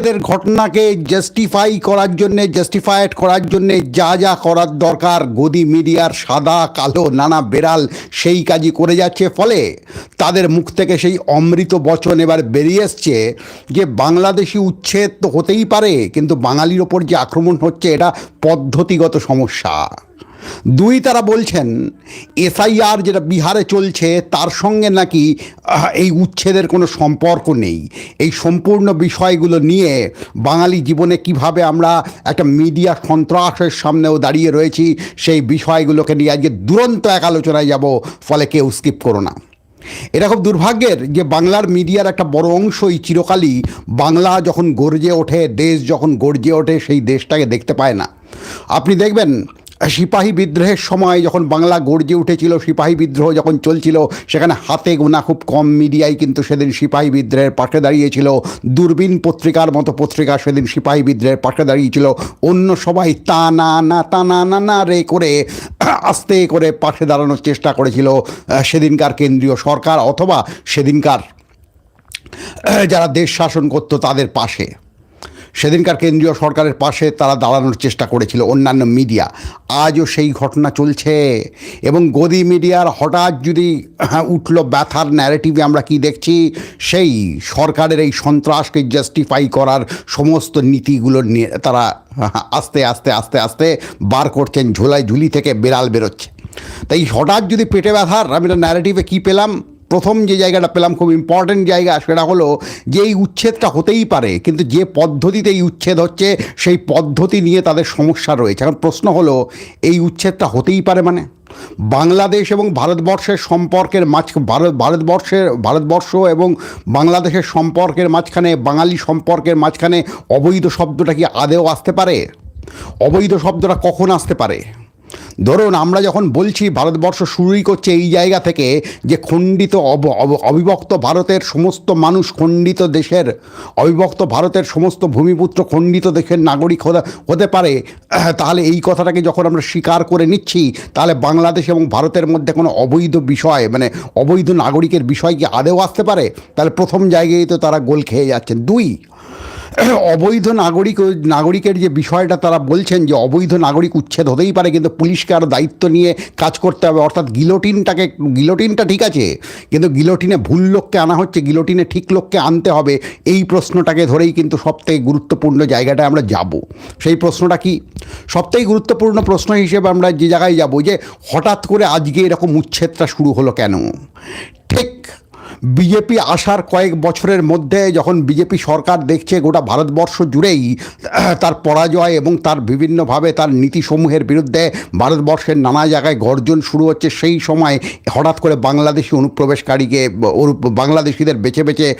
এদের ঘটনাকে জাস্টিফাই করার জন্যে জাস্টিফাইড করার জন্যে যা যা করার দরকার, গদি মিডিয়ার সাদা, কালো, নানা বেড়াল সেই কাজই করে যাচ্ছে। ফলে তাদের মুখ থেকে সেই অমৃত বচন এবার বেরিয়ে এসছে যে, বাংলাদেশি উচ্ছেদ তো হতেই পারে, কিন্তু বাঙালির ওপর যে আক্রমণ হচ্ছে, এটা পদ্ধতিগত সমস্যা। দুই তারা বলছেন, এসআইআর যেটা বিহারে চলছে, তার সঙ্গে নাকি এই উচ্ছেদের কোনো সম্পর্ক নেই। এই সম্পূর্ণ বিষয়গুলো নিয়ে বাঙালি জীবনে কীভাবে আমরা একটা মিডিয়া সন্ত্রাসের সামনেও দাঁড়িয়ে রয়েছি, সেই বিষয়গুলোকে নিয়ে আজকে দুরন্ত এক আলোচনায় যাব, ফলে কেউ স্কিপ করো না। এটা খুব দুর্ভাগ্যের যে বাংলার মিডিয়ার একটা বড় অংশই চিরকালই বাংলা যখন গর্জে ওঠে, দেশ যখন গর্জে ওঠে, সেই দেশটাকে দেখতে পায় না। আপনি দেখবেন সিপাহী বিদ্রোহের সময় যখন বাংলা গর্জে উঠেছিল, সিপাহী বিদ্রোহ যখন চলছিল, সেখানে হাতে গোনা খুব কম মিডিয়াই কিন্তু সেদিন সিপাহী বিদ্রোহের পাশে দাঁড়িয়েছিল। দূরবীন পত্রিকার মতো পত্রিকা সেদিন সিপাহী বিদ্রোহের পাশে দাঁড়িয়েছিল। অন্য সবাই তা না না, তা না না না, রে করে আস্তে করে পাশে দাঁড়ানোর চেষ্টা করেছিল সেদিনকার কেন্দ্রীয় সরকার অথবা সেদিনকার যারা দেশ শাসন করতো তাদের পাশে। সেদিনকার কেন্দ্রীয় সরকারের পাশে তারা দাঁড়ানোর চেষ্টা করেছিল অন্যান্য মিডিয়া। আজও সেই ঘটনা চলছে। এবং গদি মিডিয়ার হঠাৎ যদি উঠল ব্যথার ন্যারেটিভে আমরা কি দেখছি, সেই সরকারের এই সন্ত্রাসকে জাস্টিফাই করার সমস্ত নীতিগুলো নিয়ে তারা আস্তে আস্তে আস্তে আস্তে বার করছেন ঝোলাই ঝুলি থেকে বেড়াল বেরোচ্ছে। তাই হঠাৎ যদি পেটে ব্যথার, আমি একটা ন্যারেটিভে কী পেলাম? প্রথম যে জায়গাটা পেলাম খুব ইম্পর্ট্যান্ট জায়গা সেটা হলো যে এই উচ্ছেদটা হতেই পারে, কিন্তু যে পদ্ধতিতে এই উচ্ছেদ হচ্ছে সেই পদ্ধতি নিয়ে তাদের সমস্যা রয়েছে। এখন প্রশ্ন হলো, এই উচ্ছেদটা হতেই পারে মানে? বাংলাদেশ এবং ভারতবর্ষের সম্পর্কের মাঝ, ভারত, ভারতবর্ষের, ভারতবর্ষ এবং বাংলাদেশের সম্পর্কের মাঝখানে, বাঙালি সম্পর্কের মাঝখানে অবৈধ শব্দটা কি আদেও আসতে পারে? অবৈধ শব্দটা কখন আসতে পারে? ধরুন আমরা যখন বলছি ভারতবর্ষ শুরুই করছে এই জায়গা থেকে যে খণ্ডিত অব- অব- অবিভক্ত ভারতের সমস্ত মানুষ খণ্ডিত দেশের, অবিভক্ত ভারতের সমস্ত ভূমিপুত্র খণ্ডিত দেশের নাগরিক হতে পারে, তাহলে এই কথাটাকে যখন আমরা স্বীকার করে নিচ্ছি, তাহলে বাংলাদেশ এবং ভারতের মধ্যে কোনো অবৈধ বিষয় মানে অবৈধ নাগরিকের বিষয় কি আদেও আসতে পারে? তাহলে প্রথম জায়গায় তো তারা গোল খেয়ে যাচ্ছেন। দুই অবৈধ নাগরিক নাগরিকের যে বিষয়টা তারা বলছেন যে অবৈধ নাগরিক উচ্ছেদ হতেই পারে, কিন্তু পুলিশকে আরও দায়িত্ব নিয়ে কাজ করতে হবে। অর্থাৎ গিলোটিনটাকে, গিলোটিনটা ঠিক আছে, কিন্তু গিলোটিনে ভুল লোককে আনা হচ্ছে, গিলোটিনে ঠিক লোককে আনতে হবে, এই প্রশ্নটাকে ধরেই কিন্তু সবথেকে গুরুত্বপূর্ণ জায়গাটায় আমরা যাব। সেই প্রশ্নটা কি? সবথেকে গুরুত্বপূর্ণ প্রশ্ন হিসেবে আমরা যে জায়গায় যাব যে হঠাৎ করে আজকে এরকম উচ্ছেদটা শুরু হলো কেন? বিজেপি আসার কয়েক বছরের মধ্যে যখন বিজেপি সরকার দেখছে গোটা ভারতবর্ষ জুড়েই, তার পরাজয় এবং তার বিভিন্নভাবে তার নীতিসমূহের বিরুদ্ধে ভারতবর্ষের নানা জায়গায় গর্জন শুরু হচ্ছে, সেই সময় হঠাৎ করে বাংলাদেশি অনুপ্রবেশকারীকে বাংলাদেশিদের বেছে বেছে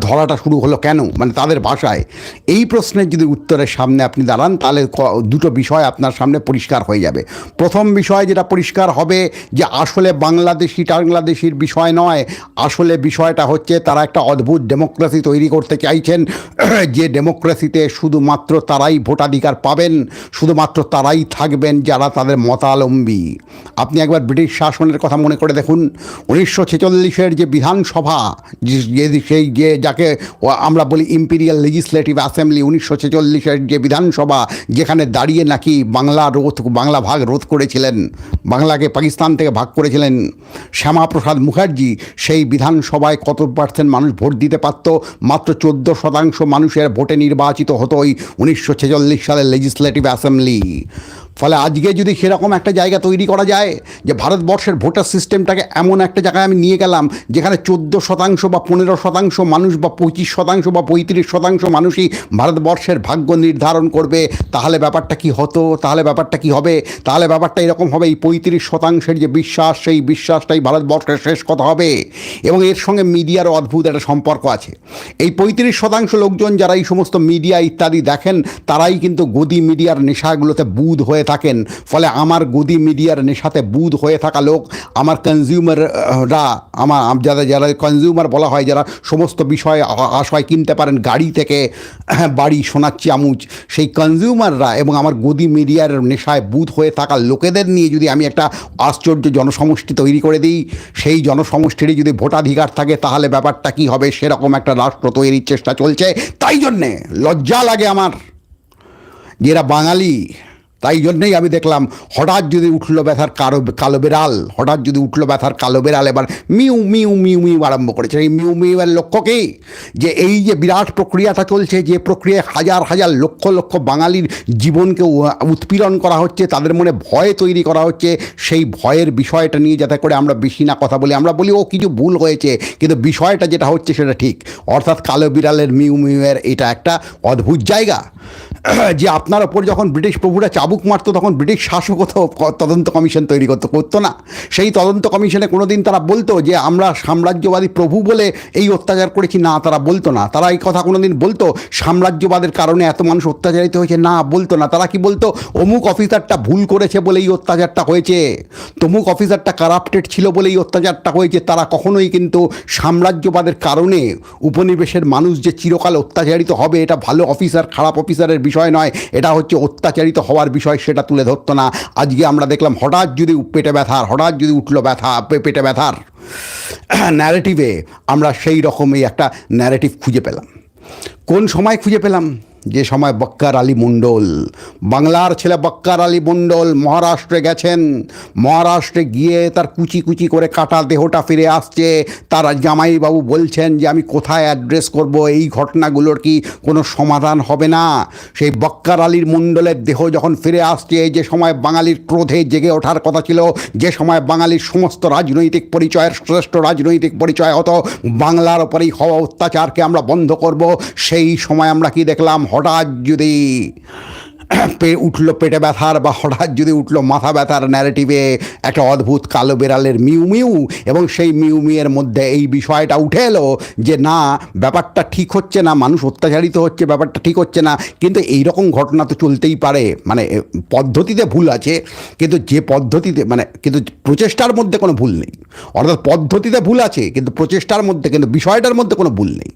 ধরাটা শুরু হলো কেন? মানে তাদের ভাষায়। এই প্রশ্নের যদি উত্তরের সামনে আপনি দাঁড়ান, তাহলে দুটো বিষয় আপনার সামনে পরিষ্কার হয়ে যাবে। প্রথম বিষয় যেটা পরিষ্কার হবে যে আসলে বাংলাদেশি টাংলাদেশির বিষয় নয়, আসলে বিষয়টা হচ্ছে তারা একটা অদ্ভুত ডেমোক্রেসি তৈরি করতে চাইছেন। যে ডেমোক্রেসিতে শুধুমাত্র তারাই ভোটাধিকার পাবেন, শুধুমাত্র তারাই থাকবেন যারা তাদের মতালম্বী। আপনি একবার ব্রিটিশ শাসনের কথা মনে করে দেখুন। উনিশশো ছেচল্লিশের যে বিধানসভা, যে- যে, সেই যে, যাকে আমরা বলি ইম্পিরিয়াল লেজিসলেটিভ অ্যাসেম্বলি উনিশশো ছেচল্লিশের যে বিধানসভা, যেখানে দাঁড়িয়ে নাকি বাংলা রোধ, বাংলা ভাগ রোধ করেছিলেন, বাংলাকে পাকিস্তান থেকে ভাগ করেছিলেন, শ্যামাপ্রসাদ মুখার্জি, সেই বিধানসভায় কত পার্সেন্ট মানুষ ভোট দিতে পারত? মাত্র চোদ্দ শতাংশ মানুষের ভোটে নির্বাচিত হতো ওই উনিশশো ছেচল্লিশ সালের লেজিসলেটিভ অ্যাসেম্বলি ফলে আজকে যদি সেরকম একটা জায়গা তৈরি করা যায় যে ভারতবর্ষের ভোটার সিস্টেমটাকে এমন একটা জায়গায় আমি নিয়ে গেলাম, যেখানে চোদ্দ শতাংশ বা পনেরো শতাংশ মানুষ বা পঁচিশ শতাংশ বা পঁয়ত্রিশ শতাংশ মানুষই ভারতবর্ষের ভাগ্য নির্ধারণ করবে, তাহলে ব্যাপারটা কি হতো? তাহলে ব্যাপারটা কি হবে? তাহলে ব্যাপারটা এরকম হবে, এই পঁয়ত্রিশ শতাংশের যে বিশ্বাস, সেই বিশ্বাসটাই ভারতবর্ষের শেষ কথা হবে। এবং এর সঙ্গে মিডিয়ারও অদ্ভুত একটা সম্পর্ক আছে। এই পঁয়ত্রিশ শতাংশ লোকজন যারা এই সমস্ত মিডিয়া ইত্যাদি দেখেন, তারাই কিন্তু গদি মিডিয়ার নেশাগুলোতে বুধ হয়ে হয়ে থাকেন। ফলে আমার গদি মিডিয়ার নেশাতে বুধ হয়ে থাকা লোক, আমার কনজিউমাররা আমার যারা যারা কনজিউমার বলা হয়, যারা সমস্ত বিষয় আশয় কিনতে পারেন, গাড়ি থেকে বাড়ি সোনার চামুচ সেই কনজিউমাররা এবং আমার গদি মিডিয়ার নেশায় বুধ হয়ে থাকা লোকেদের নিয়ে যদি আমি একটা আশ্চর্য জনসমষ্টি তৈরি করে দিই, সেই জনসমষ্টিরই যদি ভোটাধিকার থাকে, তাহলে ব্যাপারটা কি হবে? সেরকম একটা রাষ্ট্র তৈরির চেষ্টা চলছে। তাই জন্যে লজ্জা লাগে আমার। যে এরা বাঙালি তাই জন্যই আমি দেখলাম হঠাৎ যদি উঠল ব্যথার কালো কালো বেড়াল, হঠাৎ যদি উঠল ব্যথার কালো বেড়াল, এবার মিউ মিউ মিউ মিউ আরম্ভ করেছে। এই মিউ মিউ এর লক্ষ্য কি? যে এই যে বিরাট প্রক্রিয়াটা চলছে, যে প্রক্রিয়ায় হাজার হাজার লক্ষ লক্ষ বাঙালির জীবনকে উৎপীড়ন করা হচ্ছে, তাদের মনে ভয় তৈরি করা হচ্ছে, সেই ভয়ের বিষয়টা নিয়ে যাতে করে আমরা বেশি না কথা বলি। আমরা বলি, ও, কিছু ভুল হয়েছে। কিন্তু বিষয়টা যেটা হচ্ছে, সেটা ঠিক। অর্থাৎ কালো বিড়ালের মিউ মিউয়ের এটা একটা অদ্ভুত জায়গা। যে আপনার ওপর যখন ব্রিটিশ প্রভুরা চাবুক মারতো, তখন ব্রিটিশ শাসকও তো তদন্ত কমিশন তৈরি করতো করতো না। সেই তদন্ত কমিশনে কোনো দিন তারা বলতো যে, আমরা সাম্রাজ্যবাদী প্রভু বলে এই অত্যাচার করেছি। না, তারা বলতো না। তারা এই কথা কোনো দিন বলতো। সাম্রাজ্যবাদের কারণে এত মানুষ অত্যাচারিত হয়েছে, না, বলতো না। তারা কি বলতো? অমুক অফিসারটা ভুল করেছে বলে এই অত্যাচারটা হয়েছে। তমুক অফিসারটা কারাপ্টেড ছিল বলে এই অত্যাচারটা হয়েছে। তারা কখনোই কিন্তু সাম্রাজ্যবাদের কারণে উপনিবেশের মানুষ যে চিরকাল অত্যাচারিত হবে, এটা ভালো অফিসার, খারাপ অফিসারের বিষয় নয়, এটা হচ্ছে অত্যাচারিত হওয়ার বিষয়, সেটা তুলে ধরতো না। আজকে আমরা দেখলাম হঠাৎ যদি পেটে ব্যথার, হঠাৎ যদি উঠল ব্যথা পেটে ব্যথার ন্যারেটিভে আমরা সেই রকমই একটা ন্যারেটিভ খুঁজে পেলাম। কোন সময় খুঁজে পেলাম? যে সময় বক্কার আলী মণ্ডল। বাংলার ছেলে বক্কার আলী মণ্ডল মহারাষ্ট্রে গেছেন। মহারাষ্ট্রে গিয়ে তার কুচি কুচি করে কাটা দেহটা ফিরে আসছে। তার জামাইবাবু বলছেন যে, আমি কোথায় অ্যাড্রেস করব? এই ঘটনাগুলোর কি কোনো সমাধান হবে না? সেই বক্কার আলীর মণ্ডলের দেহ যখন ফিরে আসছে, যে সময় বাঙালির ক্রোধে জেগে ওঠার কথা ছিল, যে সময় বাঙালির সমস্ত রাজনৈতিক পরিচয়ের শ্রেষ্ঠ রাজনৈতিক পরিচয় হতো, বাংলার ওপরেই হওয়া অত্যাচারকে আমরা বন্ধ করব। সেই সময় আমরা কি দেখলাম? হঠাৎ যদি পে, উঠল পেটে ব্যথার বা হঠাৎ যদি উঠল মাথা ব্যথার ন্যারেটিভে একটা অদ্ভুত কালো বেড়ালের মিউ মিউ এবং সেই মিউ মিউয়ের মধ্যে এই বিষয়টা উঠে এলো যে না, ব্যাপারটা ঠিক হচ্ছে না, মানুষ অত্যাচারিত হচ্ছে, ব্যাপারটা ঠিক হচ্ছে না। কিন্তু এই রকম ঘটনা তো চলতেই পারে। মানে পদ্ধতিতে ভুল আছে, কিন্তু যে পদ্ধতিতে মানে কিন্তু প্রচেষ্টার মধ্যে কোনো ভুল নেই। অর্থাৎ পদ্ধতিতে ভুল আছে, কিন্তু প্রচেষ্টার মধ্যে, কিন্তু বিষয়টার মধ্যে কোনো ভুল নেই।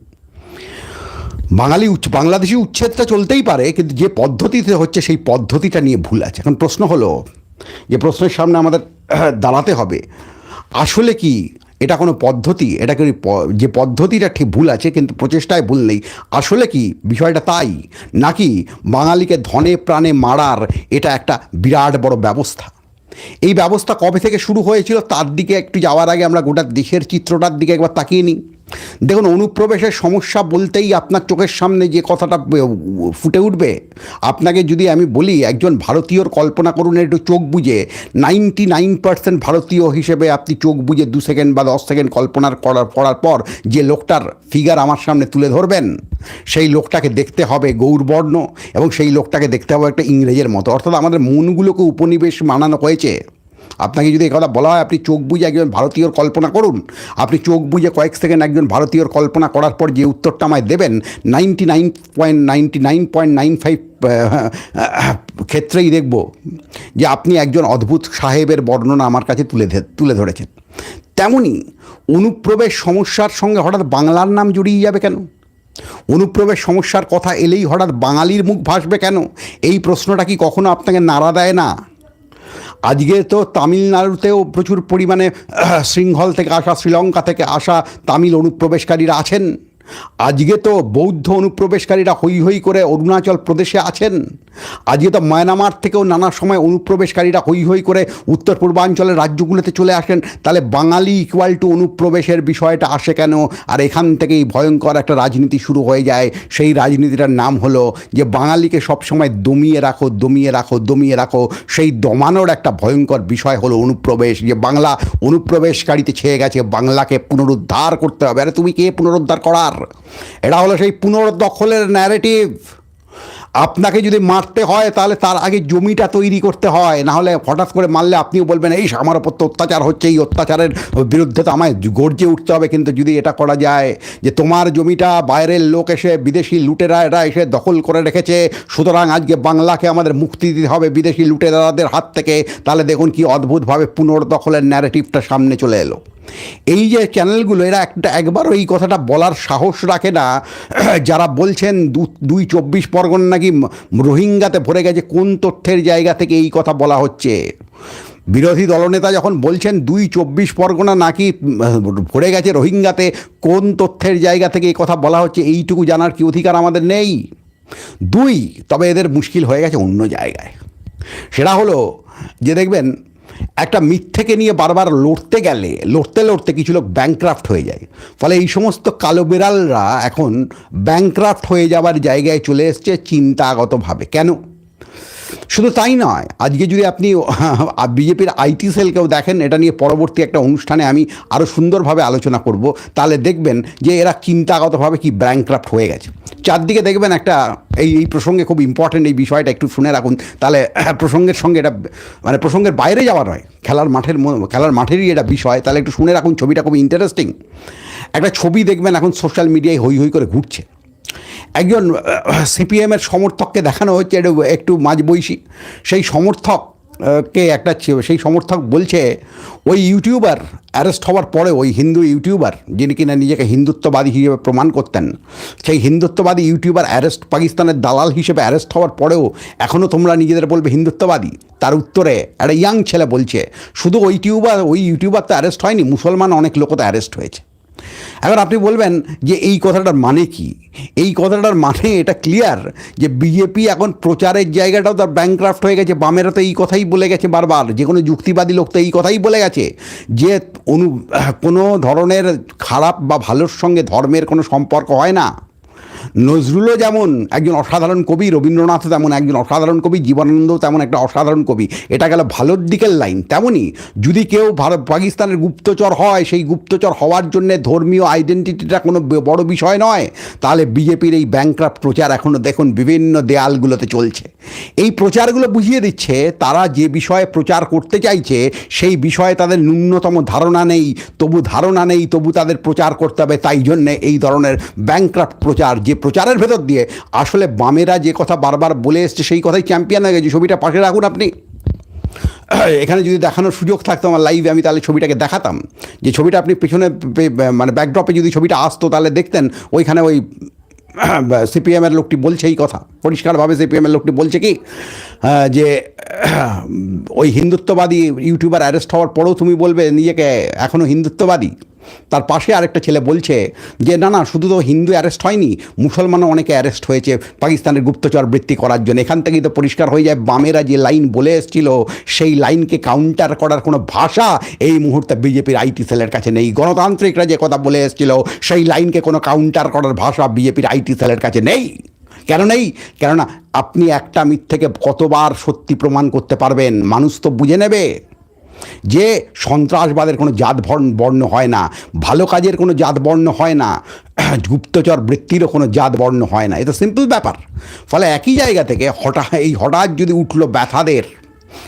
বাঙালি উচ্চ বাংলাদেশি উচ্ছেদটা চলতেই পারে, কিন্তু যে পদ্ধতিতে হচ্ছে সেই পদ্ধতিটা নিয়ে ভুল আছে। এখন প্রশ্ন হলো, যে প্রশ্নের সামনে আমাদের দাঁড়াতে হবে। আসলে কি এটা কোনো পদ্ধতি? এটা কি যে পদ্ধতিটা ঠিক ভুল আছে, কিন্তু প্রচেষ্টায় ভুল নেই, আসলে কি বিষয়টা তাই? নাকি বাঙালিকে ধনে প্রাণে মারার এটা একটা বিরাট বড় ব্যবস্থা? এই ব্যবস্থা কবে থেকে শুরু হয়েছিল, তার দিকে একটু যাওয়ার আগে আমরা গোটা দেশের চিত্রটার দিকে একবার তাকিয়ে নিই। দেখুন, অনুপ্রবেশের সমস্যা বলতেই আপনার চোখের সামনে যে কথাটা ফুটে উঠবে। আপনাকে যদি আমি বলি, একজন ভারতীয়র কল্পনা করুন, একটু চোখ বুঝে। নাইনটি নাইন পার্সেন্ট ভারতীয় হিসেবে আপনি চোখ বুঝে দু সেকেন্ড বা দশ সেকেন্ড কল্পনার করার করার পর যে লোকটার ফিগার আমার সামনে তুলে ধরবেন, সেই লোকটাকে দেখতে হবে গৌরবর্ণ এবং সেই লোকটাকে দেখতে হবে একটা ইংরেজের মতো। অর্থাৎ আমাদের মনগুলোকে উপনিবেশ মানানো হয়েছে। আপনাকে যদি কথা বলা হয়, আপনি চোখ বুঝে একজন ভারতীয়র কল্পনা করুন। আপনি চোখ বুঝে কয়েক সেকেন্ড একজন ভারতীয়র কল্পনা করার পর যে উত্তরটা আমায় দেবেন ninety nine point ninety nine point nine five ক্ষেত্রেই দেখব যে আপনি একজন অদ্ভুত সাহেবের বর্ণনা আমার কাছে তুলে তুলে ধরেছেন। তেমনি অনুপ্রবেশ সমস্যার সঙ্গে হঠাৎ বাংলার নাম জড়িয়ে যাবে কেন? অনুপ্রবেশ সমস্যার কথা এলেই হঠাৎ বাঙালির মুখ ভাসবে কেন? এই প্রশ্নটা কি কখনো আপনাকে নাড়া দেয় না? আজকে তো তামিলনাড়ুতেও প্রচুর পরিমাণে সিংহল থেকে আসা শ্রীলঙ্কা থেকে আসা তামিল অনুপ্রবেশকারীরা আছেন। আজকে তো বৌদ্ধ অনুপ্রবেশকারীরা হই হই করে অরুণাচল প্রদেশে আছেন। আজকে তো মায়ানমার থেকেও নানা সময় অনুপ্রবেশকারীরা হই হই করে উত্তর পূর্বাঞ্চলের রাজ্যগুলোতে চলে আসেন। তাহলে বাঙালি ইকুয়াল টু অনুপ্রবেশের বিষয়টা আসে কেন? আর এখান থেকেই ভয়ঙ্কর একটা রাজনীতি শুরু হয়ে যায়। সেই রাজনীতিটার নাম হলো যে বাঙালিকে সবসময় দমিয়ে রাখো দমিয়ে রাখো দমিয়ে রাখো। সেই দমানোর একটা ভয়ঙ্কর বিষয় হলো অনুপ্রবেশ। যে বাংলা অনুপ্রবেশকারীতে ছেয়ে গেছে, বাংলাকে পুনরুদ্ধার করতে হবে। আরে তুমি কে পুনরুদ্ধার করার? এটা হলো সেই পুনর্দখলের ন্যারেটিভ আপনাকে যদি মারতে হয়, তাহলে তার আগে জমিটা তৈরি করতে হয়, না হলে হঠাৎ করে মারলে আপনিও বলবেন এই আমার ওপর তো অত্যাচার হচ্ছে, এই অত্যাচারের বিরুদ্ধে তো আমায় গর্জে উঠতে হবে। কিন্তু যদি এটা করা যায়, যে তোমার জমিটা বাইরের লোক এসে বিদেশি লুটেরা এরা এসে দখল করে রেখেছে, সুতরাং আজকে বাংলাকে আমাদের মুক্তি দিতে হবে বিদেশি লুটেরাদের হাত থেকে, তাহলে দেখুন কি অদ্ভুতভাবে পুনর্দখলের ন্যারেটিভটা সামনে চলে এলো। এই যে চ্যানেলগুলো এরা একটা একবারও এই কথাটা বলার সাহস রাখে না। যারা বলছেন দুই চব্বিশ পরগনা নাকি রোহিঙ্গাতে ভরে গেছে, কোন তথ্যের জায়গা থেকে এই কথা বলা হচ্ছে? বিরোধী দলনেতা যখন বলছেন দুই চব্বিশ পরগনা নাকি ভরে গেছে রোহিঙ্গাতে, কোন তথ্যের জায়গা থেকে এই কথা বলা হচ্ছে, এইটুকু জানার কি অধিকার আমাদের নেই? দুই, তবে এদের মুশকিল হয়ে গেছে অন্য জায়গায়। সেটা হলো যে দেখবেন একটা মিথ্যেকে নিয়ে বারবার লড়তে গেলে, লড়তে লড়তে কিছু লোক ব্যাংক্রাফ্ট হয়ে যায়। ফলে এই সমস্ত কালো বিড়ালরা এখন ব্যাংক্রাফ্ট হয়ে যাওয়ার জায়গায় চলে এসছে চিন্তাগতভাবে। কেন? শুধু তাই নয়, আজকে যদি আপনি বিজেপির আইটি সেলকেও দেখেন, এটা নিয়ে পরবর্তী একটা অনুষ্ঠানে আমি আরও সুন্দরভাবে আলোচনা করব, তাহলে দেখবেন যে এরা চিন্তাগতভাবে কি ব্যাংক্রাফ্ট হয়ে গেছে। চারদিকে দেখবেন একটা, এই এই প্রসঙ্গে খুব ইম্পর্টেন্ট এই বিষয়টা একটু শুনে রাখুন, তাহলে প্রসঙ্গের সঙ্গে এটা মানে প্রসঙ্গের বাইরে যাওয়া নয়, খেলার মাঠের খেলার মাঠেরই এটা বিষয়, তাহলে একটু শুনে রাখুন, ছবিটা খুব ইন্টারেস্টিং একটা ছবি দেখবেন এখন সোশ্যাল মিডিয়ায় হই হই করে ঘুরছে। একজন সিপিএমের সমর্থককে দেখানো হচ্ছে একটু মাঝবয়সী। সেই সমর্থক কে একটা সেই সমর্থক বলছে, ওই ইউটিউবার অ্যারেস্ট হওয়ার পরে, ওই হিন্দু ইউটিউবার, যিনি কিনা নিজেকে হিন্দুত্ববাদী হিসেবে প্রমাণ করতেন, সেই হিন্দুত্ববাদী ইউটিউবার অ্যারেস্ট পাকিস্তানের দালাল হিসেবে অ্যারেস্ট হওয়ার পরেও এখনও তোমরা নিজেদের বলবে হিন্দুত্ববাদী। তার উত্তরে, একটা ইয়াং ছেলে বলছে, শুধু ওই টিউবার, ওই ইউটিউবার তো অ্যারেস্ট হয়নি, মুসলমান অনেক লোক তো অ্যারেস্ট হয়েছে। এবার আপনি বলবেন যে এই কথাটার মানে কি? এই কথাটার মানে এটা ক্লিয়ার যে বিজেপি এখন প্রচারের জায়গাটাও তার ব্যাংক্রাফ্ট হয়ে গেছে। বামেরা তো এই কথাই বলে গেছে বারবার। যে কোনো যুক্তিবাদী লোক তো এই কথাই বলে গেছে। যে অনু কোনো ধরনের খারাপ বা ভালোর সঙ্গে ধর্মের কোনো সম্পর্ক হয় না। নজরুলও যেমন একজন অসাধারণ কবি রবীন্দ্রনাথ তেমন একজন অসাধারণ কবি, জীবনানন্দও তেমন একটা অসাধারণ কবি। এটা গেল ভালোর দিকের লাইন। তেমনই যদি কেউ ভারত, পাকিস্তানের গুপ্তচর হয়, সেই গুপ্তচর হওয়ার জন্য ধর্মীয় আইডেন্টিটিটা কোনো বড় বিষয় নয়। তাহলে বিজেপির এই ব্যাংক্রাফ্ট প্রচার এখনও দেখুন বিভিন্ন দেয়ালগুলোতে চলছে। এই প্রচারগুলো বুঝিয়ে দিচ্ছে, তারা যে বিষয়ে প্রচার করতে চাইছে, সেই বিষয়ে তাদের ন্যূনতম ধারণা নেই। তবু ধারণা নেই, তবু তাদের প্রচার করতে হবে। তাই জন্যে এই ধরনের ব্যাংক্রাফ্ট প্রচার যে প্রচারের ভেতর দিয়ে আসলে বামেরা যে কথা বারবার বলে এসছে, সেই কথাই চ্যাম্পিয়ন হয়ে গেছে। ছবিটা পাশে রাখুন আপনি। এখানে যদি দেখানোর সুযোগ থাকতো আমার লাইভে আমি তাহলে ছবিটাকে দেখাতাম। যে ছবিটা আপনি পেছনে মানে ব্যাকড্রপে যদি ছবিটা আসতো, তাহলে দেখতেন ওইখানে ওই সিপিএমের লোকটি বলছে এই কথা। পরিষ্কারভাবে সিপিএমের লোকটি বলছে কি যে, ওই হিন্দুত্ববাদী ইউটিউবার অ্যারেস্ট হওয়ার পরেও তুমি বলবে নিজেকে এখনও হিন্দুত্ববাদী। তার পাশে আরেকটা ছেলে বলছে যে, না না, শুধু তো হিন্দু অ্যারেস্ট হয়নি, মুসলমানও অনেকে অ্যারেস্ট হয়েছে পাকিস্তানের গুপ্তচর বৃত্তি করার জন্য। এখান থেকেই তো পরিষ্কার হয়ে যায়, বামেরা যে লাইন বলে এসেছিল, সেই লাইনকে কাউন্টার করার কোনো ভাষা এই মুহূর্তে বিজেপির আইটি সেলের কাছে নেই। গণতান্ত্রিকরা যে কথা বলে এসেছিল, সেই লাইনকে কোনো কাউন্টার করার ভাষা বিজেপির আইটি সেলের কাছে নেই। কেন নেই? কেননা, আপনি একটা মিথ থেকে কতবার সত্যি প্রমাণ করতে পারবেন, মানুষ তো বুঝে নেবে। যে সন্ত্রাসবাদের কোনো জাত বর্ণ- হয় না, ভালো কাজের কোনো জাত বর্ণ হয় না, গুপ্তচর বৃত্তিরও কোনো জাত বর্ণ হয় না, এটা সিম্পল ব্যাপার। ফলে একই জায়গা থেকে হঠাৎ এই হঠাৎ যদি উঠল ব্যথাদের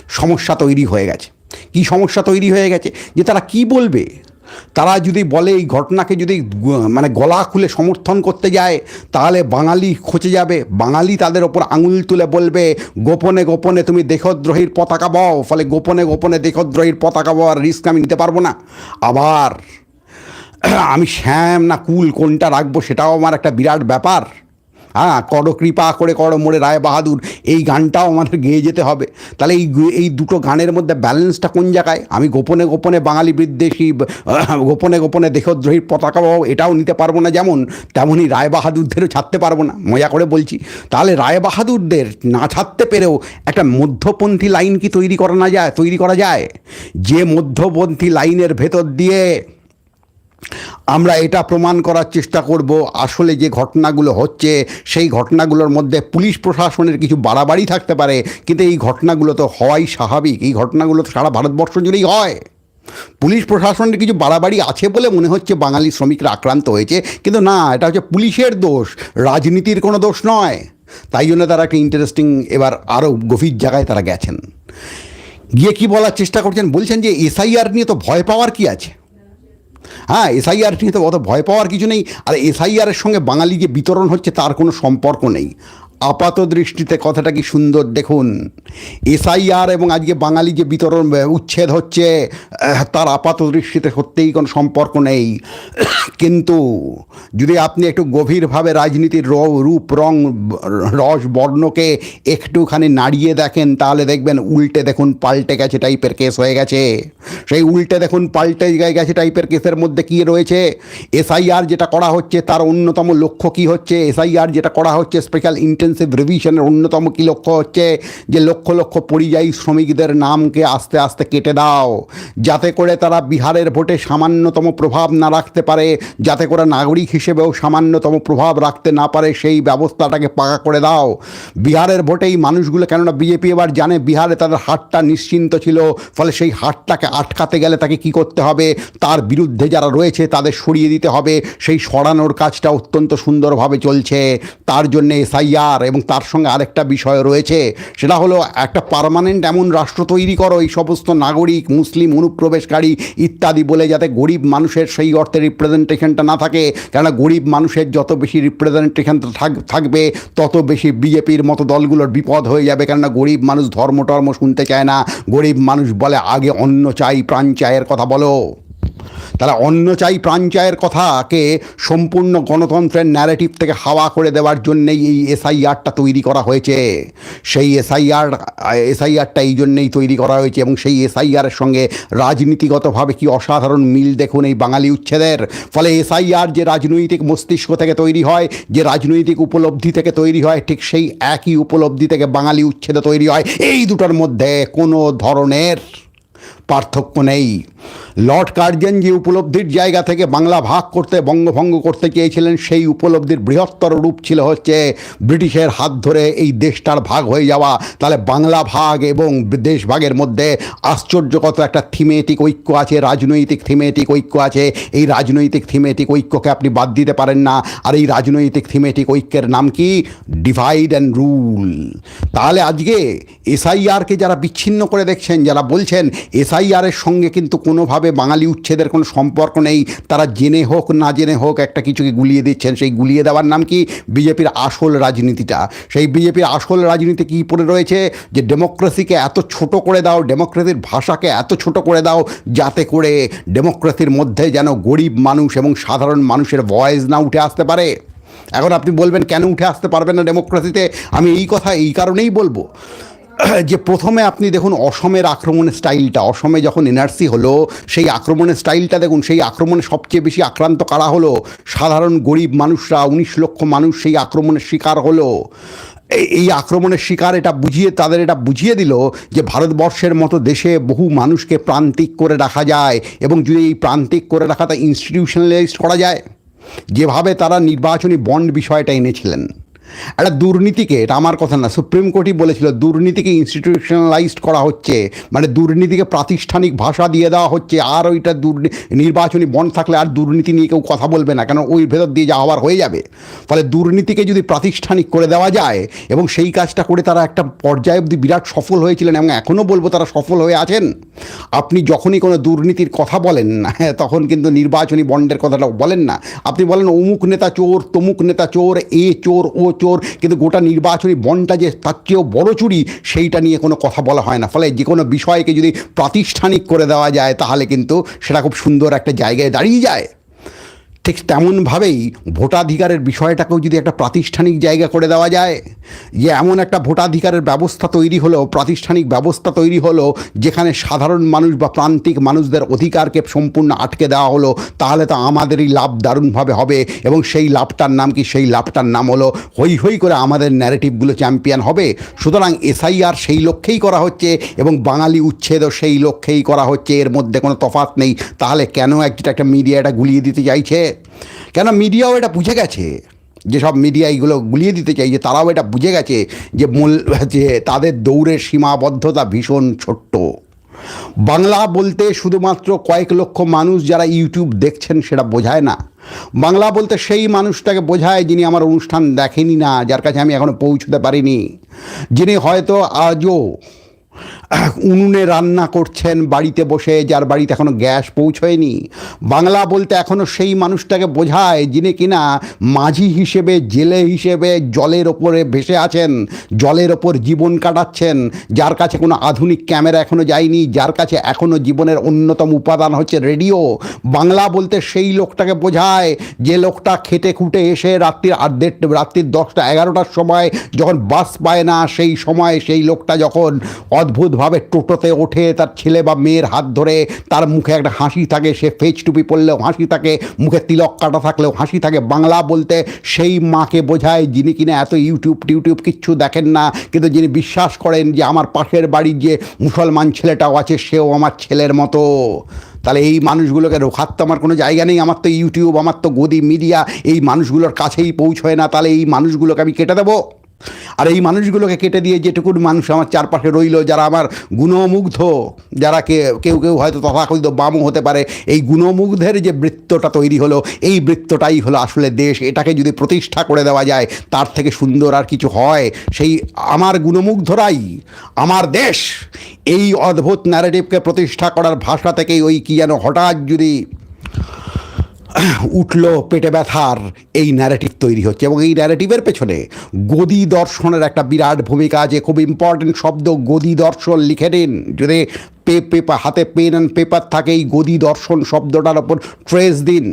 সমস্যা তৈরি হয়ে গেছে। কি সমস্যা তৈরি হয়ে গেছে? যে তারা কি বলবে? তারা যদি বলে এই ঘটনাকে যদি মানে গলা খুলে সমর্থন করতে যায়, তাহলে বাঙালি খচে যাবে। বাঙালি তাদের ওপর আঙুল তুলে বলবে, গোপনে গোপনে তুমি দেশদ্রোহীর পতাকা বও, ফলে গোপনে গোপনে দেশদ্রোহীর পতাকা বওয়ার রিস্ক আমি নিতে পারব না। আবার, আমি শ্যাম না কুল কোনটা রাখব সেটাও আমার একটা বিরাট ব্যাপার। হ্যাঁ কর কৃপা করে কর মোড়ে রায় বাহাদুর, এই গানটাও আমাদের গেয়ে যেতে হবে। তাহলে এই এই দুটো গানের মধ্যে ব্যালেন্সটা কোন জায়গায়? আমি গোপনে গোপনে বাঙালি বিদ্বেষী গোপনে গোপনে দেশদ্রোহীর পতাকা এটাও নিতে পারব না যেমন তেমনই রায় বাহাদুরদেরও ছাড়তে পারব না, মজা করে বলছি। তাহলে রায় বাহাদুরদের না ছাড়তে পেরেও একটা মধ্যপন্থী লাইন কি তৈরি করা না যায়, তৈরি করা যায়? যে মধ্যপন্থী লাইনের ভেতর দিয়ে আমরা এটা প্রমাণ করার চেষ্টা করব, আসলে যে ঘটনাগুলো হচ্ছে, সেই ঘটনাগুলোর মধ্যে পুলিশ প্রশাসনের কিছু বাড়াবাড়ি থাকতে পারে, কিন্তু এই ঘটনাগুলো তো হওয়াই স্বাভাবিক, এই ঘটনাগুলো তো সারা ভারতবর্ষ জুড়েই হয়। পুলিশ প্রশাসনের কিছু বাড়াবাড়ি আছে বলে মনে হচ্ছে বাঙালি শ্রমিকরা আক্রান্ত হয়েছে, কিন্তু না, এটা হচ্ছে পুলিশের দোষ, রাজনীতির কোনো দোষ নয়। তাই জন্য তারা একটা ইন্টারেস্টিং এবার আরও গভীর জায়গায় তারা গেছেন। গিয়ে কি বলার চেষ্টা করছেন? বলছেন যে এসআইআর নিয়ে তো ভয় পাওয়ার কি আছে? হ্যাঁ এসআইআর নিয়ে তো অত ভয় পাওয়ার কিছু নেই। আর এসআইআরের সঙ্গে বাঙালি যে বিতরণ হচ্ছে, তার কোনো সম্পর্ক নেই। আপাত দৃষ্টিতে কথাটা কি সুন্দর? দেখুন, এসআইআর এবং আজকে বাঙালি যে বিতরণ উচ্ছেদ হচ্ছে তার আপাত দৃষ্টিতে সত্যিই কোনো সম্পর্ক নেই। কিন্তু যদি আপনি একটু গভীরভাবে রাজনীতির রূপ, রং, রস, বর্ণকে একটুখানি নাড়িয়ে দেখেন, তাহলে দেখবেন উল্টে দেখুন পাল্টে গেছে টাইপের কেস হয়ে গেছে। সেই উল্টে দেখুন পাল্টে গেছে টাইপের কেসের মধ্যে কী রয়েছে? এসআইআর যেটা করা হচ্ছে, তার অন্যতম লক্ষ্য কী হচ্ছে? এসআইআর যেটা করা হচ্ছে, স্পেশাল ইন্টেন্সিভ রিভিশনের অন্যতম কী লক্ষ্য হচ্ছে? যে লক্ষ লক্ষ পরিযায়ী শ্রমিকদের নামকে আস্তে আস্তে কেটে দাও। যাতে করে তারা বিহারের ভোটে সামান্যতম প্রভাব না রাখতে পারে, যাতে করে নাগরিক হিসেবেও সামান্যতম প্রভাব রাখতে না পারে, সেই ব্যবস্থাটাকে পাকা করে দাও। বিহারের ভোটেই মানুষগুলো কেননা বিজেপি এবার জানে বিহারে তাদের হাটটা নিশ্চিন্ত ছিল, ফলে সেই হাটটাকে আটকাতে গেলে তাকে কি করতে হবে? তার বিরুদ্ধে যারা রয়েছে তাদের সরিয়ে দিতে হবে। সেই সরানোর কাজটা অত্যন্ত সুন্দরভাবে চলছে। তার জন্য এসআইআর এবং তার সঙ্গে আরেকটা বিষয় রয়েছে, সেটা হলো একটা পার্মানেন্ট এমন রাষ্ট্র তৈরি করো, এই সমস্ত নাগরিক, মুসলিম, অনুপ্রবেশকারী ইত্যাদি বলে যাতে গরিব মানুষের সেই অর্থে রিপ্রেজেন্টেশনটা না থাকে। কেননা গরিব মানুষের যত বেশি রিপ্রেজেন্টেশন থাকবে, তত বেশি বিজেপির মতো দলগুলোর বিপদ হয়ে যাবে। কেননা গরিব মানুষ ধর্ম টর্ম শুনতে চায় না। গরিব মানুষ বলে, আগে অন্ন চাই, প্রাণ চায়ের কথা বলো। তাহলে অন্য চাই প্রাণ চায়ের কথাকে সম্পূর্ণ গণতন্ত্রের ন্যারেটিভ থেকে হাওয়া করে দেওয়ার জন্যেই এই এসআইআরটা তৈরি করা হয়েছে। সেই এসআইআর এসআইআরটা এই জন্যেই তৈরি করা হয়েছে এবং সেই এসআইআরের সঙ্গে রাজনীতিগতভাবে কি অসাধারণ মিল দেখুন এই বাঙালি উচ্ছেদের। ফলে এসআইআর যে রাজনৈতিক মস্তিষ্ক থেকে তৈরি হয়, যে রাজনৈতিক উপলব্ধি থেকে তৈরি হয়, ঠিক সেই একই উপলব্ধি থেকে বাঙালি উচ্ছেদে তৈরি হয়। এই দুটোর মধ্যে কোনো ধরনের পার্থক্য নেই। লর্ড কার্জেন যে উপলব্ধির জায়গা থেকে বাংলা ভাগ করতে, বঙ্গভঙ্গ করতে চেয়েছিলেন, সেই উপলব্ধির বৃহত্তর রূপ ছিল হচ্ছে ব্রিটিশের হাত ধরে এই দেশটার ভাগ হয়ে যাওয়া। তাহলে বাংলা ভাগ এবং দেশ ভাগের মধ্যে আশ্চর্যকত একটা থিমেটিক ঐক্য আছে, রাজনৈতিক থিমেটিক ঐক্য আছে। এই রাজনৈতিক থিমেটিক ঐক্যকে আপনি বাদ দিতে পারেন না। আর এই রাজনৈতিক থিমেটিক ঐক্যের নাম কি? ডিভাইড অ্যান্ড রুল তাহলে আজকে এসআইআরকে যারা বিচ্ছিন্ন করে দেখছেন, যারা বলছেন, এসআইআরের সঙ্গে কিন্তু কোনোভাবে বাঙালি উচ্ছেদের কোনো সম্পর্ক নেই। তারা জেনে হোক, না জেনে হোক, একটা কিছুকে গুলিয়ে দিচ্ছেন। সেই গুলিয়ে দেওয়ার নাম কি? বিজেপির আসল রাজনীতিটা। সেই বিজেপির আসল রাজনীতি কী পড়ে রয়েছে? যে ডেমোক্রেসিকে এত ছোট করে দাও, ডেমোক্রেসির ভাষাকে এত ছোট করে দাও, যাতে করে ডেমোক্রেসির মধ্যে যেন গরিব মানুষ এবং সাধারণ মানুষের ভয়েস না উঠে আসতে পারে। এখন আপনি বলবেন, কেন উঠে আসতে পারবেন না ডেমোক্রেসিতে? আমি এই কথা এই কারণেই বলব। যে প্রথমে আপনি দেখুন অসমের আক্রমণের স্টাইলটা, অসমে যখন এনআরসি হলো, সেই আক্রমণের স্টাইলটা দেখুন, সেই আক্রমণে সবচেয়ে বেশি আক্রান্ত কারা হলো? সাধারণ গরিব মানুষরা, উনিশ লক্ষ মানুষ সেই আক্রমণের শিকার হলো। এই- আক্রমণের শিকার এটা বুঝিয়ে, তাদের এটা বুঝিয়ে দিল যে ভারতবর্ষের মতো দেশে বহু মানুষকে প্রান্তিক করে রাখা যায় এবং যদি এই প্রান্তিক করে রাখাটা ইনস্টিটিউশনালাইজড করা যায়, যেভাবে তারা নির্বাচনী বন্ড বিষয়টা এনেছিলেন। একটা দুর্নীতিকে, এটা আমার কথা না, সুপ্রিম কোর্টই বলেছিল, দুর্নীতিকে ইনস্টিটিউশনালাইজড করা হচ্ছে মানে দুর্নীতিকে প্রাতিষ্ঠানিক ভাষা দিয়ে দেওয়া হচ্ছে, আর ওইটা নির্বাচনী বন্ড থাকলে আর দুর্নীতি নিয়ে কেউ কথা বলবে না, কেন ওই ভেতর দিয়ে যা হয়ে যাবে? ফলে দুর্নীতিকে যদি প্রাতিষ্ঠানিক করে দেওয়া যায়, এবং সেই কাজটা করে তারা একটা পর্যায়ে অবধি বিরাট সফল হয়েছিলেন, এবং এখনও বলব তারা সফল হয়ে আছেন, আপনি যখনই কোনো দুর্নীতির কথা বলেন না হ্যাঁ তখন কিন্তু নির্বাচনী বন্ডের কথাটা বলেন না। আপনি বলেন, অমুক নেতা চোর, তমুক নেতা চোর, এ চোর, ও চোর, কিন্তু গোটা নির্বাচনী বনটা যে তার চেয়েও বড়ো চুরি, সেইটা নিয়ে কোনো কথা বলা হয় না। ফলে যে কোনো বিষয়কে যদি প্রাতিষ্ঠানিক করে দেওয়া যায়, তাহলে কিন্তু সেটা খুব সুন্দর একটা জায়গায় দাঁড়িয়ে যায়। ঠিক তেমনভাবেই ভোটাধিকারের বিষয়টাকেও যদি একটা প্রাতিষ্ঠানিক জায়গা করে দেওয়া যায়, যে এমন একটা ভোটাধিকারের ব্যবস্থা তৈরি হলো, প্রাতিষ্ঠানিক ব্যবস্থা তৈরি হলো, যেখানে সাধারণ মানুষ বা প্রান্তিক মানুষদের অধিকারকে সম্পূর্ণ আটকে দেওয়া হলো, তাহলে তো আমাদেরই লাভ দারুণভাবে হবে। এবং সেই লাভটার নাম কি? সেই লাভটার নাম হলো হই হই করে আমাদের ন্যারেটিভগুলো চ্যাম্পিয়ন হবে। সুতরাং এসআইআর সেই লক্ষ্যেই করা হচ্ছে এবং বাঙালি উচ্ছেদও সেই লক্ষ্যেই করা হচ্ছে। এর মধ্যে কোনো তফাৎ নেই। তাহলে কেন একটা একটা মিডিয়া এটা গুলিয়ে দিতে চাইছে? কেন মিডিয়াও এটা বুঝে গেছে? যেসব মিডিয়া এইগুলো গুলিয়ে দিতে চাই, যে তারাও এটা বুঝে গেছে যে মূল, যে তাদের দৌড়ের সীমাবদ্ধতা ভীষণ ছোট্ট। বাংলা বলতে শুধুমাত্র কয়েক লক্ষ মানুষ যারা ইউটিউব দেখছেন সেটা বোঝায় না। বাংলা বলতে সেই মানুষটাকে বোঝায় যিনি আমার অনুষ্ঠান দেখেনি না, যার কাছে আমি এখনও পৌঁছতে পারিনি। যিনি হয়তো আজও উনুনে রান্না করছেন, বাড়িতে বসে, যার বাড়িতে এখনও গ্যাস পৌঁছয়নি। বাংলা বলতে এখনও সেই মানুষটাকে বোঝায়, যিনি কিনা মাঝি হিসেবে, জেলে হিসেবে জলের ওপরে ভেসে আছেন, জলের ওপর জীবন কাটাচ্ছেন, যার কাছে কোনো আধুনিক ক্যামেরা এখনও যায়নি, যার কাছে এখনও জীবনের অন্যতম উপাদান হচ্ছে রেডিও। বাংলা বলতে সেই লোকটাকে বোঝায়, যে লোকটা খেটে খুঁটে এসে রাত্রির আর দেড় রাত্রির দশটা, এগারোটার সময় যখন বাস পায় না, সেই সময় সেই লোকটা যখন অদ্ভুতভাবে টোটোতে ওঠে, তার ছেলে বা মেয়ের হাত ধরে, তার মুখে একটা হাসি থাকে, সে ফেজ টুপি পরলেও হাসি থাকে, মুখে তিলক কাটা থাকলেও হাসি থাকে। বাংলা বলতে সেই মাকে বোঝায় যিনি কিনা এত ইউটিউব টিউটিউব কিচ্ছু দেখেন না, কিন্তু যিনি বিশ্বাস করেন যে আমার পাশের বাড়ির যে মুসলমান ছেলেটাও আছে, সেও আমার ছেলের মতো। তাহলে এই মানুষগুলোকে রোখার তো আমার কোনো জায়গা নেই, আমার তো ইউটিউব আমার তো গদি মিডিয়া এই মানুষগুলোর কাছেই পৌঁছয় না, তাহলে এই মানুষগুলোকে আমি কেটে দেবো? আর এই মানুষগুলোকে কেটে দিয়ে যেটুকুন মানুষ আমার চারপাশে রইল, যারা আমার গুণমুগ্ধ, যারা কে, কেউ কেউ হয়তো তথাকথিত বামও হতে পারে, এই গুণমুগ্ধের যে বৃত্তটা তৈরি হলো, এই বৃত্তটাই হলো আসলে দেশ। এটাকে যদি প্রতিষ্ঠা করে দেওয়া যায়, তার থেকে সুন্দর আর কিছু হয়। সেই আমার গুণমুগ্ধরাই আমার দেশ। এই অদ্ভুত ন্যারেটিভকে প্রতিষ্ঠা করার ভাষা থেকেই ওই কি যেন হঠাৎ যদি উঠল পেটে ব্যথার এই ন্যারেটিভ তৈরি হচ্ছে এবং এই ন্যারেটিভের পেছনে গদি দর্শনের একটা বিরাট ভূমিকা আছে। খুব ইম্পর্টেন্ট শব্দ গদি দর্শন, লিখে নিন যদি পে পেপার হাতে পেন অ্যান্ড পেপার থাকে, এই গদি দর্শন শব্দটার ওপর ট্রেস দিন।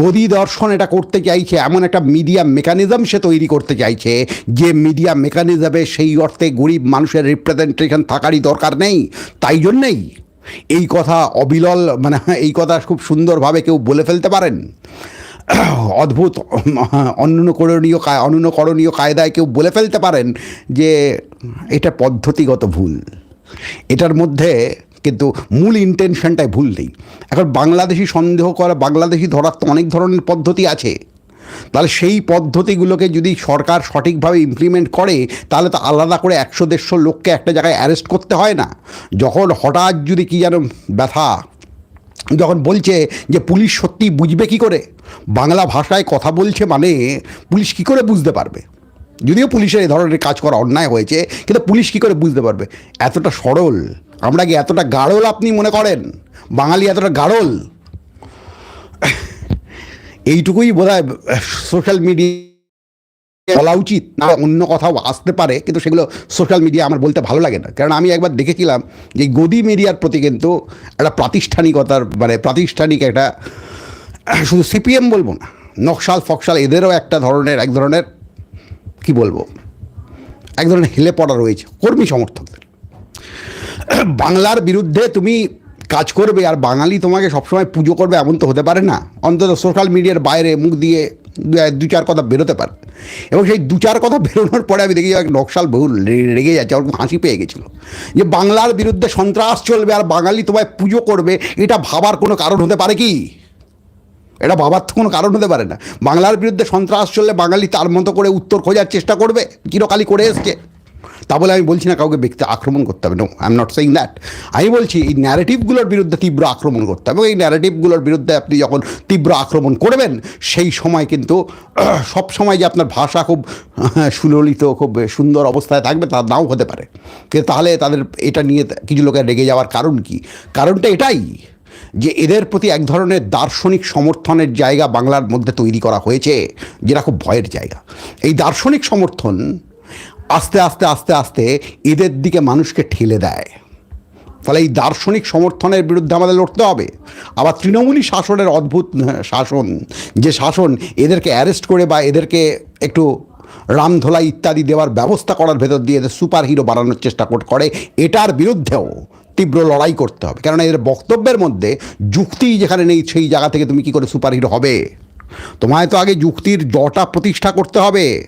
গদি দর্শন এটা করতে চাইছে, এমন একটা মিডিয়া মেকানিজম সে তৈরি করতে চাইছে, যে মিডিয়া মেকানিজমে সেই অর্থে গরিব মানুষের রিপ্রেজেন্টেশন থাকারই দরকার নেই। তাই জন্যেই এই কথা অবিলল মানে এই কথা খুব সুন্দরভাবে কেউ বলে ফেলতে পারেন? অদ্ভুত অন্যকরণীয় কায় অনন্যকরণীয় কায়দায় কেউ বলে ফেলতে পারেন যে এটা পদ্ধতিগত ভুল। এটার মধ্যে কিন্তু মূল ইন্টেনশনটাই ভুল নেই। এখন বাংলাদেশি সন্দেহ করা, বাংলাদেশি ধরার তো অনেক ধরনের পদ্ধতি আছে। তাহলে সেই পদ্ধতিগুলোকে যদি সরকার সঠিকভাবে ইমপ্লিমেন্ট করে, তাহলে তো আলাদা করে একশো দেড়শো লোককে একটা জায়গায় অ্যারেস্ট করতে হয় না। যখন হঠাৎ যদি কী যেন ব্যথা, যখন বলছে যে পুলিশ সত্যি বুঝবে কি করে? বাংলা ভাষায় কথা বলছে মানে পুলিশ কি করে বুঝতে পারবে? যদিও পুলিশের এই ধরনের কাজ করা অন্যায় হয়েছে, কিন্তু পুলিশ কি করে বুঝতে পারবে? এতটা সরল, আমরা কি এতটা গাঢ়ল আপনি মনে করেন? বাঙালি এতটা গাঢ়ল? এইটুকুই বোধ সোশ্যাল মিডিয়া বলা উচিত না, অন্য কথাও আসতে পারে, কিন্তু সেগুলো সোশ্যাল মিডিয়া আমার বলতে ভালো লাগে না। কারণ আমি একবার দেখেছিলাম যে গদি মিডিয়ার প্রতি কিন্তু একটা প্রাতিষ্ঠানিকতার মানে প্রাতিষ্ঠানিক একটা শুধু সিপিএম বলব না, নকশাল ফকশাল এদেরও একটা ধরনের, এক ধরনের, কি বলব, এক ধরনের হেলে পড়া রয়েছে, কর্মী সমর্থকদের। বাংলার বিরুদ্ধে তুমি কাজ করবে আর বাঙালি তোমাকে সবসময় পুজো করবে এমন তো হতে পারে না। অন্তত সোশ্যাল মিডিয়ার বাইরে মুখ দিয়ে দু- চার কথা বেরোতে পারে। এবং সেই দু চার কথা বেরোনোর পরে আমি দেখি এক নকশাল বহু রেগে যাচ্ছে আমার হাসি পেয়ে গেছিল। যে বাংলার বিরুদ্ধে সন্ত্রাস চলবে আর বাঙালি তোমায় পুজো করবে, এটা ভাবার কোনো কারণ হতে পারে কি? এটা ভাবার তো কোনো কারণ হতে পারে না। বাংলার বিরুদ্ধে সন্ত্রাস চললে বাঙালি তার মতো করে উত্তর খোঁজার চেষ্টা করবে? চিরকালই করে এসছে। তা বলে আমি বলছি না কাউকে ব্যক্তি আক্রমণ করতে হবে। No I am not saying that আমি বলছি, এই ন্যারেটিভগুলোর বিরুদ্ধে তীব্র আক্রমণ করতে হবে। এই ন্যারেটিভগুলোর বিরুদ্ধে আপনি যখন তীব্র আক্রমণ করবেন, সেই সময় কিন্তু, সব সময় যে আপনার ভাষা খুব, সুললিত, খুব সুন্দর অবস্থায় থাকবে, তা নাও হতে পারে। তাহলে তাদের, এটা নিয়ে কিছু লোকের রেগে যাওয়ার কারণ কি? কারণটা এটাই যে এদের প্রতি এক ধরনের দার্শনিক সমর্থনের জায়গা বাংলার মধ্যে তৈরি করা হয়েছে, যেটা খুব ভয়ের জায়গা। এই দার্শনিক সমর্থন আস্তে আস্তে আস্তে আস্তে এদের দিকে মানুষকে ঠেলে দেয়। ফলে এই দার্শনিক সমর্থনের বিরুদ্ধে আমাদের লড়তে হবে। আবার তৃণমূলী শাসনের অদ্ভুত শাসন, যে শাসন এদেরকে অ্যারেস্ট করে বা এদেরকে একটু রামধোলা ইত্যাদি দেওয়ার ব্যবস্থা করার ভেতর দিয়ে এদের সুপার হিরো বানানোর চেষ্টা কর- করে, এটার বিরুদ্ধেও তীব্র লড়াই করতে হবে। কেননা এদের বক্তব্যের মধ্যে যুক্তি যেখানে নেই সেই জায়গা থেকে তুমি কি করে সুপার হিরো হবে? তোমায় তো আগে যুক্তির জটা প্রতিষ্ঠা করতে হবে।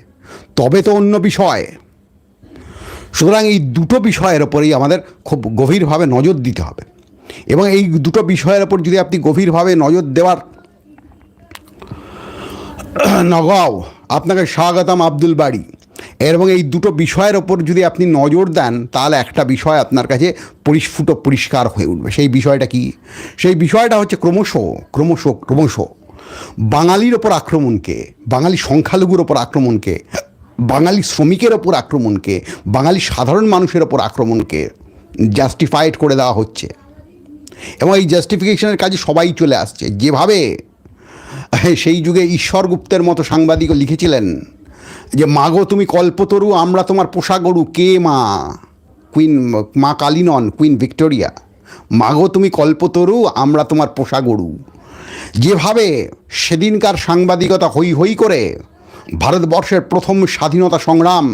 তবে তো অন্য বিষয়। সুতরাং এই দুটো বিষয়ের ওপরেই আমাদের খুব গভীরভাবে নজর দিতে হবে। এবং এই দুটো বিষয়ের ওপর যদি আপনি গভীরভাবে নজর দেওয়ার নগাও, আপনাকে স্বাগতম আব্দুল বাড়ি। এবং এই দুটো বিষয়ের ওপর যদি আপনি নজর দেন, তাহলে একটা বিষয় আপনার কাছে পরিস্ফুট পরিষ্কার হয়ে উঠবে। সেই বিষয়টা কি? সেই বিষয়টা হচ্ছে ক্রমশ ক্রমশ ক্রমশ বাঙালির ওপর আক্রমণকে, বাঙালি সংখ্যালঘুর ওপর আক্রমণকে বাঙালি শ্রমিকের ওপর আক্রমণকে, বাঙালি সাধারণ মানুষের ওপর আক্রমণকে জাস্টিফাইড করে দেওয়া হচ্ছে। এবং এই জাস্টিফিকেশনের কাজে সবাই চলে আসছে। যেভাবে, সেই যুগে ঈশ্বর গুপ্তের মতো সাংবাদিকও লিখেছিলেন যে, মাগো, তুমি কল্পতরু, আমরা তোমার পোষা গরু কে মা? কুইন মা কালী নন কুইন ভিক্টোরিয়া মাগো, তুমি কল্পতরু, আমরা তোমার পোষা গরু যেভাবে সেদিনকার সাংবাদিকতা হই হই করে ভারতবর্ষের প্রথম স্বাধীনতা সংগ্রাম,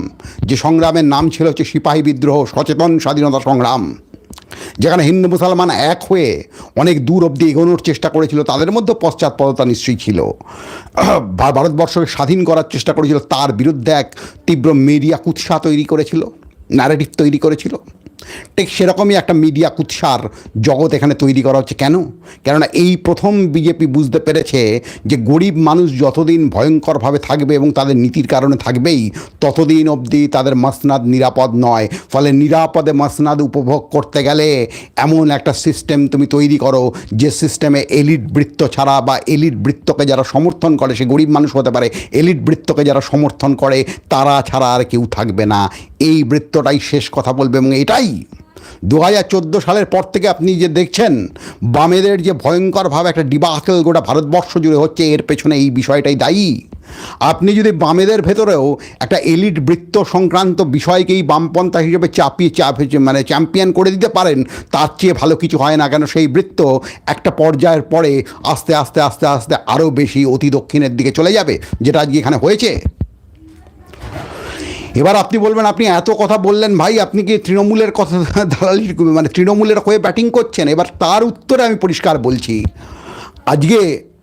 যে সংগ্রামের নাম ছিল হচ্ছে সিপাহী বিদ্রোহ, সচেতন স্বাধীনতা সংগ্রাম, যেখানে হিন্দু মুসলমান এক হয়ে অনেক দূর অবধি এগোনোর চেষ্টা করেছিল, তাদের মধ্যে পশ্চাৎপদতা নিশ্চয়ই ছিল। ভারতবর্ষকে স্বাধীন করার চেষ্টা করেছিল, তার বিরুদ্ধে এক তীব্র মিডিয়া কুৎসা তৈরি করেছিল ন্যারেটিভ তৈরি করেছিল। ঠিক সেরকমই একটা মিডিয়া কুৎসার জগৎ এখানে তৈরি করা হচ্ছে। কেন? কেননা এই প্রথম বিজেপি বুঝতে পেরেছে যে গরিব মানুষ যতদিন ভয়ঙ্করভাবে থাকবে এবং তাদের নীতির কারণে থাকবেই, ততদিন অবধি তাদের মাসনাদ নিরাপদ নয়। ফলে নিরাপদে মাসনাদ উপভোগ করতে গেলে এমন একটা সিস্টেম তুমি তৈরি করো যে সিস্টেমে এলিট বৃত্ত ছাড়া বা এলিট বৃত্তকে যারা সমর্থন করে, সে গরিব মানুষ হতে পারে এলিট বৃত্তকে যারা সমর্থন করে, তারা ছাড়া আর কেউ থাকবে না। এই বৃত্তটাই শেষ কথা বলবে এবং এটাই দু হাজার চোদ্দ সালের পর থেকে আপনি যে দেখছেন, বামেদের যে ভয়ঙ্করভাবে একটা ডিবাকেল গোটা ভারতবর্ষ জুড়ে হচ্ছে, এর পেছনে এই বিষয়টাই দায়ী। আপনি যদি বামেদের ভেতরেও একটা এলিট বৃত্ত সংক্রান্ত বিষয়কেই বামপন্থা হিসেবে চাপিয়ে চাপ মানে চ্যাম্পিয়ন করে দিতে পারেন, তার চেয়ে ভালো কিছু হয় না কেন সেই বৃত্ত একটা পর্যায়ের পরে আস্তে আস্তে আস্তে আস্তে আরও বেশি অতি দক্ষিণের দিকে চলে যাবে, যেটা আজকে এখানে হয়েছে। এবার আপনি বলবেন, আপনি এত কথা বললেন ভাই, আপনি কি তৃণমূলের কথা দালালি মানে তৃণমূলের হয়ে ব্যাটিং করছেন? এবার তার উত্তরে আমি পরিষ্কার বলছি। আজকে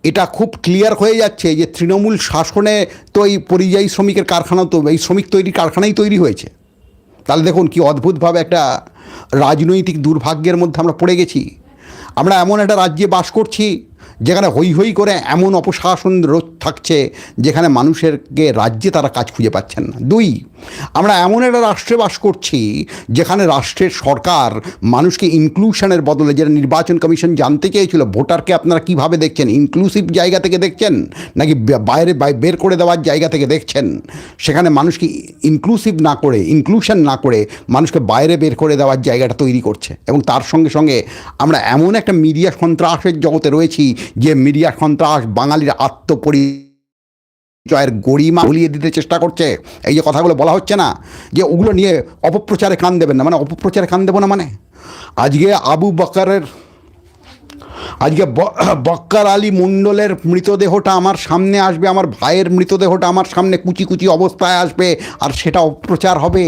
এটা খুব ক্লিয়ার হয়ে যাচ্ছে যে তৃণমূল শাসনে তো এই পরিযায়ী শ্রমিকের কারখানা তো, এই শ্রমিক তৈরি কারখানাই তৈরি হয়েছে। তাহলে দেখুন কি অদ্ভুতভাবে একটা রাজনৈতিক দুর্ভাগ্যের মধ্যে আমরা পড়ে গেছি। আমরা এমন একটা রাজ্যে বাস করছি যেখানে হই হই করে এমন অপশাসন রোধ থাকছে যেখানে মানুষেরকে রাজ্যে তারা কাজ খুঁজে পাচ্ছেন না। দুই, আমরা এমন একটা রাষ্ট্রে বাস করছি যেখানে রাষ্ট্রের সরকার মানুষকে ইনক্লুশনের বদলে যেটা নির্বাচন কমিশন জানতে চেয়েছিল, ভোটারকে আপনারা কীভাবে দেখছেন? ইনক্লুসিভ জায়গা থেকে দেখছেন? নাকি বাইরে বের করে দেওয়ার জায়গা থেকে দেখছেন? সেখানে মানুষকে ইনক্লুসিভ না করে ইনক্লুশন না করে মানুষকে বাইরে বের করে দেওয়ার জায়গাটা তৈরি করছে। এবং তার সঙ্গে সঙ্গে আমরা এমন একটা মিডিয়া সন্ত্রাসের জগতে রয়েছি যে মিডিয়া সন্ত্রাস বাঙালির আত্মপরি জয়ের গরিমা ভুলিয়ে দিতে চেষ্টা করছে, এই যে কথাগুলো বলা হচ্ছে না, যে ওগুলো নিয়ে অপপ্রচারে কান দেবেন না মানে অপপ্রচারে কান দেবো না মানে? আজকে আবু বকরের, আজকে বক্কার আলী মণ্ডলের মৃতদেহটা আমার সামনে আসবে, আমার ভাইয়ের মৃতদেহটা আমার সামনে কুচি কুচি অবস্থায় আসবে, আর সেটা অপপ্রচার হবে।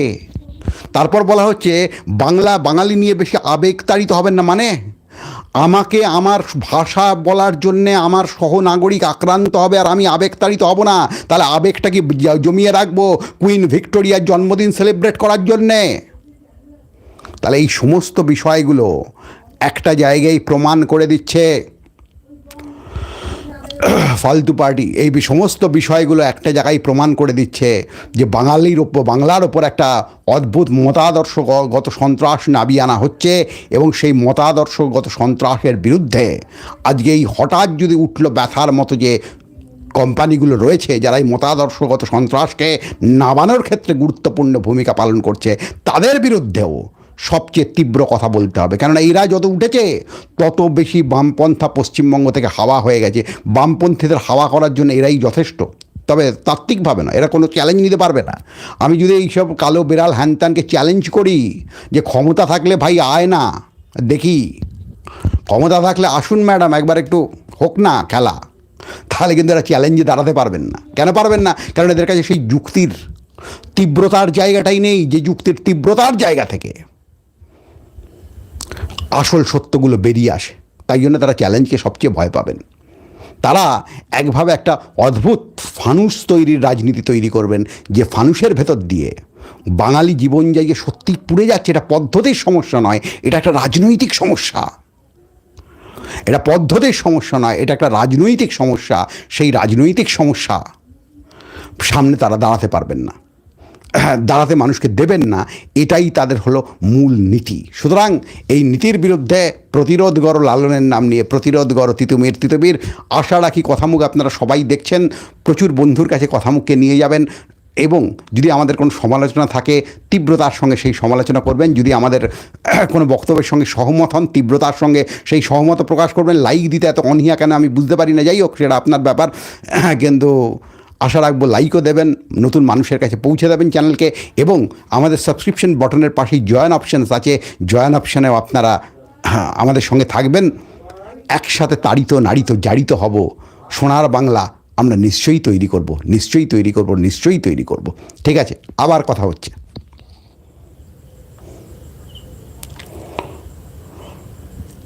তারপর বলা হচ্ছে, বাংলা বাঙালি নিয়ে বেশি আবেগতাড়িত হবেন না মানে? আমাকে আমার ভাষা বলার জন্যে আমার সহনাগরিক আক্রান্ত হবে আর আমি আবেগতাড়িত হব না। তাহলে আবেগটা কি জমিয়ে রাখব কুইন ভিক্টোরিয়ার জন্মদিন সেলিব্রেট করার জন্যে? তাহলে এই সমস্ত বিষয়গুলো একটা জায়গায় প্রমাণ করে দিচ্ছে ফালতু পার্টি, এই সমস্ত বিষয়গুলো একটা জায়গায় প্রমাণ করে দিচ্ছে যে বাঙালির ওপর বাংলার ওপর একটা অদ্ভুত মতাদর্শগত সন্ত্রাস নাবিয়ে আনা হচ্ছে এবং সেই মতাদর্শগত সন্ত্রাসের বিরুদ্ধে আজকে এই হঠাৎ যদি উঠল ব্যথার মতো যে কোম্পানিগুলো রয়েছে যারা এই মতাদর্শগত সন্ত্রাসকে নামানোর ক্ষেত্রে গুরুত্বপূর্ণ ভূমিকা পালন করছে, তাদের বিরুদ্ধেও সবচেয়ে তীব্র কথা বলতে হবে। কেননা এরা যত উঠেছে, তত বেশি বামপন্থা পশ্চিমবঙ্গ থেকে হাওয়া হয়ে গেছে। বামপন্থীদের হাওয়া করার জন্য এরাই যথেষ্ট। তবে তাত্ত্বিকভাবে না এরা কোনো চ্যালেঞ্জ নিতে পারবে না। আমি যদি এইসব কালো বিড়াল হ্যানত্যানকে চ্যালেঞ্জ করি, যে ক্ষমতা থাকলে ভাই আয় না, দেখি। ক্ষমতা থাকলে আসুন ম্যাডাম একবার একটু হোক না খেলা। তাহলে কিন্তু এরা চ্যালেঞ্জে দাঁড়াতে পারবেন না। কেন পারবেন না? কারণ এদের কাছে সেই যুক্তির তীব্রতার জায়গাটাই নেই, যে যুক্তির তীব্রতার জায়গা থেকে। আসল সত্যগুলো বেরিয়ে আসে। তাই জন্য তারা চ্যালেঞ্জকে সবচেয়ে ভয় পাবেন। তারা একভাবে একটা অদ্ভুত ফানুস তৈরির রাজনীতি তৈরি করবেন, যে ফানুসের ভেতর দিয়ে বাঙালি জীবন যে সত্যি পুড়ে যাচ্ছে, এটা পদ্ধতির সমস্যা নয়, এটা একটা রাজনৈতিক সমস্যা। এটা পদ্ধতির সমস্যা নয়, এটা একটা রাজনৈতিক সমস্যা, সেই রাজনৈতিক সমস্যা সামনে তারা দাঁড়াতে পারবেন না। দাঁড়াতে মানুষকে দেবেন না, এটাই তাদের হলো মূল নীতি। সুতরাং এই নীতির বিরুদ্ধে প্রতিরোধ গড় লালনের নাম নিয়ে, প্রতিরোধ গড় তিতুমির তিতুমির, আশা রাখি কথামুখ আপনারা সবাই দেখছেন, প্রচুর বন্ধুর কাছে কথামুখকে নিয়ে যাবেন, এবং যদি আমাদের কোনো সমালোচনা থাকে, তীব্রতার সঙ্গে সেই সমালোচনা করবেন, যদি আমাদের কোনো বক্তব্যের সঙ্গে সহমত হন, তীব্রতার সঙ্গে সেই সহমত প্রকাশ করবেন, লাইক দিতে এত অনীহা কেন আমি বুঝতে পারি না, যাই হোক, সেটা আপনার ব্যাপার। কিন্তু আশা রাখব লাইকও দেবেন নতুন মানুষের কাছে পৌঁছে দেবেন চ্যানেলকে এবং আমাদের সাবস্ক্রিপশন বটনের পাশেই জয়েন অপশানস আছে। জয়েন অপশানেও আপনারা হ্যাঁ, আমাদের সঙ্গে থাকবেন। একসাথে তাড়িত নাড়িত জারিত হব। সোনার বাংলা আমরা নিশ্চয়ই তৈরি করব নিশ্চয়ই তৈরি করব নিশ্চয়ই তৈরি করব। ঠিক আছে আবার কথা হচ্ছে।